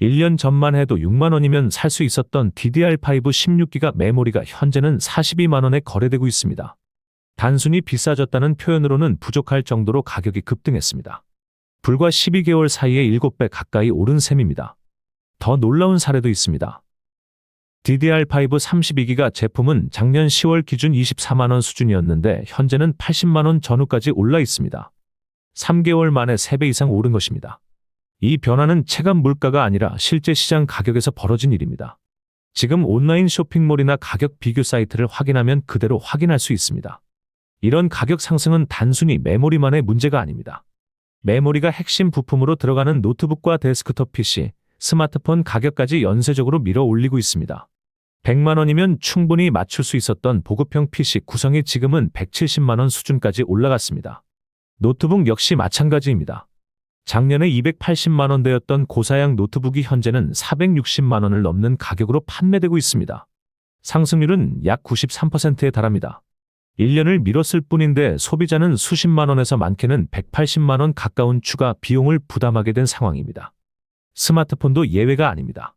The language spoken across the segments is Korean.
1년 전만 해도 6만 원이면 살 수 있었던 DDR5 16기가 메모리가 현재는 42만 원에 거래되고 있습니다. 단순히 비싸졌다는 표현으로는 부족할 정도로 가격이 급등했습니다. 불과 12개월 사이에 7배 가까이 오른 셈입니다. 더 놀라운 사례도 있습니다. DDR5 32기가 제품은 작년 10월 기준 24만원 수준이었는데 현재는 80만원 전후까지 올라 있습니다. 3개월 만에 3배 이상 오른 것입니다. 이 변화는 체감 물가가 아니라 실제 시장 가격에서 벌어진 일입니다. 지금 온라인 쇼핑몰이나 가격 비교 사이트를 확인하면 그대로 확인할 수 있습니다. 이런 가격 상승은 단순히 메모리만의 문제가 아닙니다. 메모리가 핵심 부품으로 들어가는 노트북과 데스크톱 PC, 스마트폰 가격까지 연쇄적으로 밀어 올리고 있습니다. 100만 원이면 충분히 맞출 수 있었던 보급형 PC 구성이 지금은 170만 원 수준까지 올라갔습니다. 노트북 역시 마찬가지입니다. 작년에 280만 원대였던 고사양 노트북이 현재는 460만 원을 넘는 가격으로 판매되고 있습니다. 상승률은 약 93%에 달합니다. 1년을 미뤘을 뿐인데 소비자는 수십만 원에서 많게는 180만 원 가까운 추가 비용을 부담하게 된 상황입니다. 스마트폰도 예외가 아닙니다.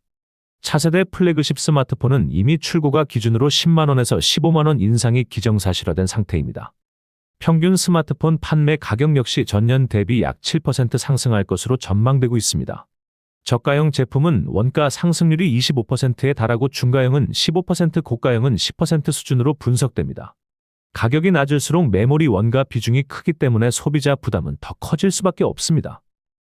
차세대 플래그십 스마트폰은 이미 출고가 기준으로 10만 원에서 15만 원 인상이 기정사실화된 상태입니다. 평균 스마트폰 판매 가격 역시 전년 대비 약 7% 상승할 것으로 전망되고 있습니다. 저가형 제품은 원가 상승률이 25%에 달하고 중가형은 15%, 고가형은 10% 수준으로 분석됩니다. 가격이 낮을수록 메모리 원가 비중이 크기 때문에 소비자 부담은 더 커질 수밖에 없습니다.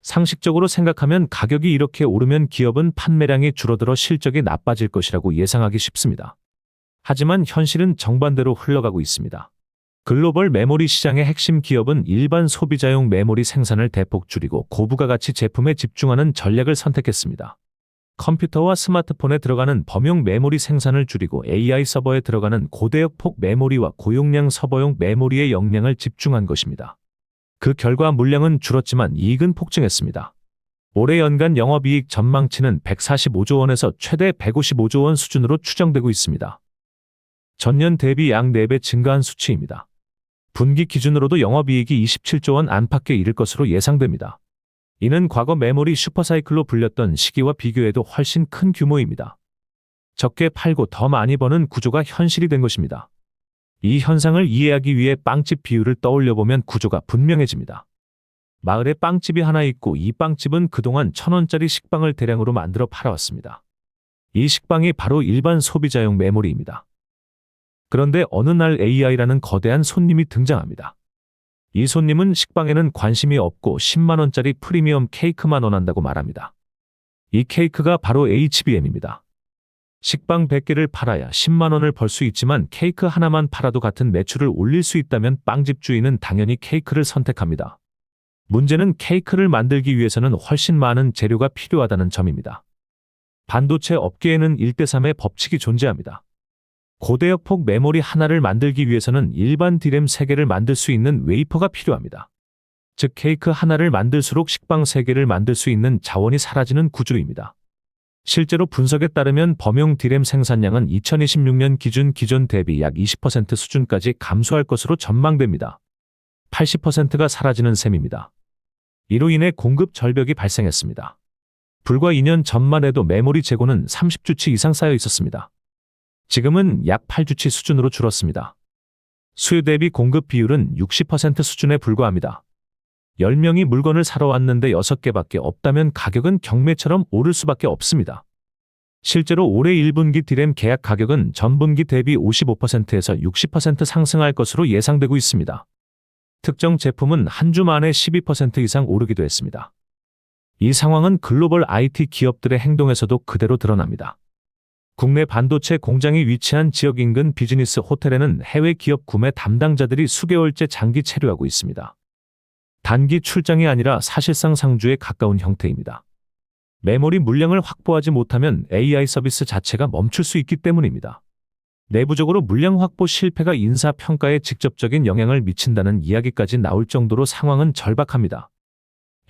상식적으로 생각하면 가격이 이렇게 오르면 기업은 판매량이 줄어들어 실적이 나빠질 것이라고 예상하기 쉽습니다. 하지만 현실은 정반대로 흘러가고 있습니다. 글로벌 메모리 시장의 핵심 기업은 일반 소비자용 메모리 생산을 대폭 줄이고 고부가가치 제품에 집중하는 전략을 선택했습니다. 컴퓨터와 스마트폰에 들어가는 범용 메모리 생산을 줄이고 AI 서버에 들어가는 고대역 폭 메모리와 고용량 서버용 메모리의 역량을 집중한 것입니다. 그 결과 물량은 줄었지만 이익은 폭증했습니다. 올해 연간 영업이익 전망치는 145조 원에서 최대 155조 원 수준으로 추정되고 있습니다. 전년 대비 약 4배 증가한 수치입니다. 분기 기준으로도 영업이익이 27조 원 안팎에 이를 것으로 예상됩니다. 이는 과거 메모리 슈퍼사이클로 불렸던 시기와 비교해도 훨씬 큰 규모입니다. 적게 팔고 더 많이 버는 구조가 현실이 된 것입니다. 이 현상을 이해하기 위해 빵집 비율을 떠올려 보면 구조가 분명해집니다. 마을에 빵집이 하나 있고 이 빵집은 그동안 천 원짜리 식빵을 대량으로 만들어 팔아왔습니다. 이 식빵이 바로 일반 소비자용 메모리입니다. 그런데 어느 날 AI라는 거대한 손님이 등장합니다. 이 손님은 식빵에는 관심이 없고 10만 원짜리 프리미엄 케이크만 원한다고 말합니다. 이 케이크가 바로 HBM입니다. 식빵 100개를 팔아야 10만 원을 벌 수 있지만 케이크 하나만 팔아도 같은 매출을 올릴 수 있다면 빵집 주인은 당연히 케이크를 선택합니다. 문제는 케이크를 만들기 위해서는 훨씬 많은 재료가 필요하다는 점입니다. 반도체 업계에는 1대3의 법칙이 존재합니다. 고대역 폭 메모리 하나를 만들기 위해서는 일반 디램 3개를 만들 수 있는 웨이퍼가 필요합니다. 즉 케이크 하나를 만들수록 식빵 3개를 만들 수 있는 자원이 사라지는 구조입니다. 실제로 분석에 따르면 범용 디램 생산량은 2026년 기준 기존 대비 약 20% 수준까지 감소할 것으로 전망됩니다. 80%가 사라지는 셈입니다. 이로 인해 공급 절벽이 발생했습니다. 불과 2년 전만 해도 메모리 재고는 30주치 이상 쌓여 있었습니다. 지금은 약 8주치 수준으로 줄었습니다. 수요 대비 공급 비율은 60% 수준에 불과합니다. 10명이 물건을 사러 왔는데 6개밖에 없다면 가격은 경매처럼 오를 수밖에 없습니다. 실제로 올해 1분기 디램 계약 가격은 전분기 대비 55%에서 60% 상승할 것으로 예상되고 있습니다. 특정 제품은 한 주 만에 12% 이상 오르기도 했습니다. 이 상황은 글로벌 IT 기업들의 행동에서도 그대로 드러납니다. 국내 반도체 공장이 위치한 지역 인근 비즈니스 호텔에는 해외 기업 구매 담당자들이 수개월째 장기 체류하고 있습니다. 단기 출장이 아니라 사실상 상주에 가까운 형태입니다. 메모리 물량을 확보하지 못하면 AI 서비스 자체가 멈출 수 있기 때문입니다. 내부적으로 물량 확보 실패가 인사 평가에 직접적인 영향을 미친다는 이야기까지 나올 정도로 상황은 절박합니다.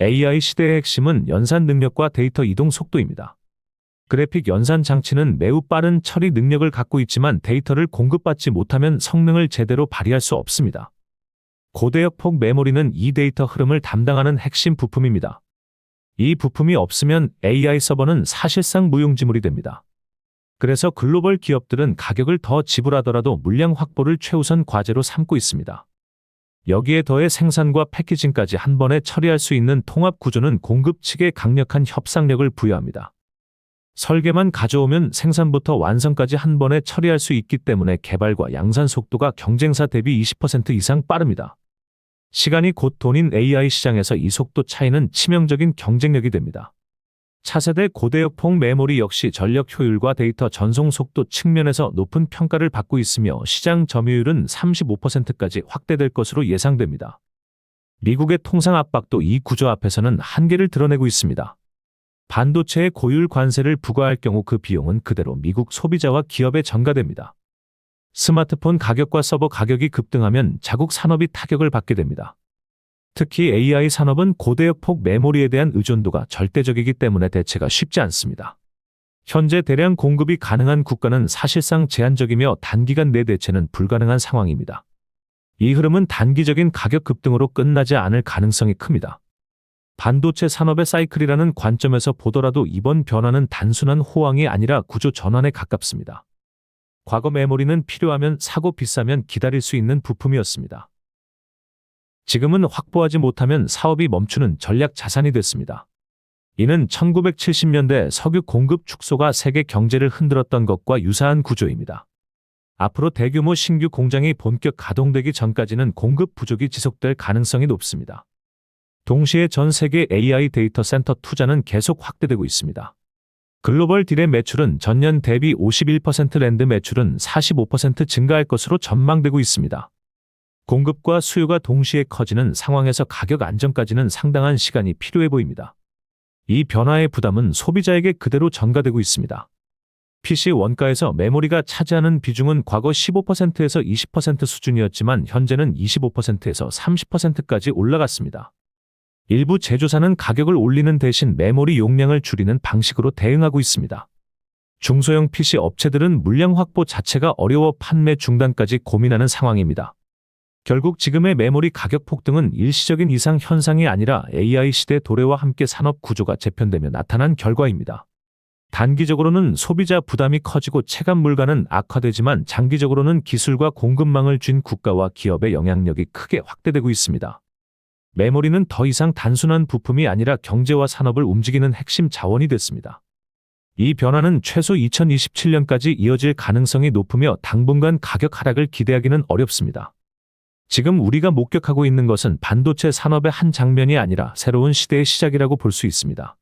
AI 시대의 핵심은 연산 능력과 데이터 이동 속도입니다. 그래픽 연산 장치는 매우 빠른 처리 능력을 갖고 있지만 데이터를 공급받지 못하면 성능을 제대로 발휘할 수 없습니다. 고대역 폭 메모리는 이 데이터 흐름을 담당하는 핵심 부품입니다. 이 부품이 없으면 AI 서버는 사실상 무용지물이 됩니다. 그래서 글로벌 기업들은 가격을 더 지불하더라도 물량 확보를 최우선 과제로 삼고 있습니다. 여기에 더해 생산과 패키징까지 한 번에 처리할 수 있는 통합 구조는 공급 측에 강력한 협상력을 부여합니다. 설계만 가져오면 생산부터 완성까지 한 번에 처리할 수 있기 때문에 개발과 양산 속도가 경쟁사 대비 20% 이상 빠릅니다. 시간이 곧 돈인 AI 시장에서 이 속도 차이는 치명적인 경쟁력이 됩니다. 차세대 고대역폭 메모리 역시 전력 효율과 데이터 전송 속도 측면에서 높은 평가를 받고 있으며 시장 점유율은 35%까지 확대될 것으로 예상됩니다. 미국의 통상 압박도 이 구조 앞에서는 한계를 드러내고 있습니다. 반도체의 고율 관세를 부과할 경우 그 비용은 그대로 미국 소비자와 기업에 전가됩니다. 스마트폰 가격과 서버 가격이 급등하면 자국 산업이 타격을 받게 됩니다. 특히 AI 산업은 고대역폭 메모리에 대한 의존도가 절대적이기 때문에 대체가 쉽지 않습니다. 현재 대량 공급이 가능한 국가는 사실상 제한적이며 단기간 내 대체는 불가능한 상황입니다. 이 흐름은 단기적인 가격 급등으로 끝나지 않을 가능성이 큽니다. 반도체 산업의 사이클이라는 관점에서 보더라도 이번 변화는 단순한 호황이 아니라 구조 전환에 가깝습니다. 과거 메모리는 필요하면 사고 비싸면 기다릴 수 있는 부품이었습니다. 지금은 확보하지 못하면 사업이 멈추는 전략 자산이 됐습니다. 이는 1970년대 석유 공급 축소가 세계 경제를 흔들었던 것과 유사한 구조입니다. 앞으로 대규모 신규 공장이 본격 가동되기 전까지는 공급 부족이 지속될 가능성이 높습니다. 동시에 전 세계 AI 데이터 센터 투자는 계속 확대되고 있습니다. 글로벌 딜의 매출은 전년 대비 51% 랜드 매출은 45% 증가할 것으로 전망되고 있습니다. 공급과 수요가 동시에 커지는 상황에서 가격 안정까지는 상당한 시간이 필요해 보입니다. 이 변화의 부담은 소비자에게 그대로 전가되고 있습니다. PC 원가에서 메모리가 차지하는 비중은 과거 15%에서 20% 수준이었지만 현재는 25%에서 30%까지 올라갔습니다. 일부 제조사는 가격을 올리는 대신 메모리 용량을 줄이는 방식으로 대응하고 있습니다. 중소형 PC 업체들은 물량 확보 자체가 어려워 판매 중단까지 고민하는 상황입니다. 결국 지금의 메모리 가격 폭등은 일시적인 이상 현상이 아니라 AI 시대 도래와 함께 산업 구조가 재편되며 나타난 결과입니다. 단기적으로는 소비자 부담이 커지고 체감 물가는 악화되지만 장기적으로는 기술과 공급망을 쥔 국가와 기업의 영향력이 크게 확대되고 있습니다. 메모리는 더 이상 단순한 부품이 아니라 경제와 산업을 움직이는 핵심 자원이 됐습니다. 이 변화는 최소 2027년까지 이어질 가능성이 높으며 당분간 가격 하락을 기대하기는 어렵습니다. 지금 우리가 목격하고 있는 것은 반도체 산업의 한 장면이 아니라 새로운 시대의 시작이라고 볼 수 있습니다.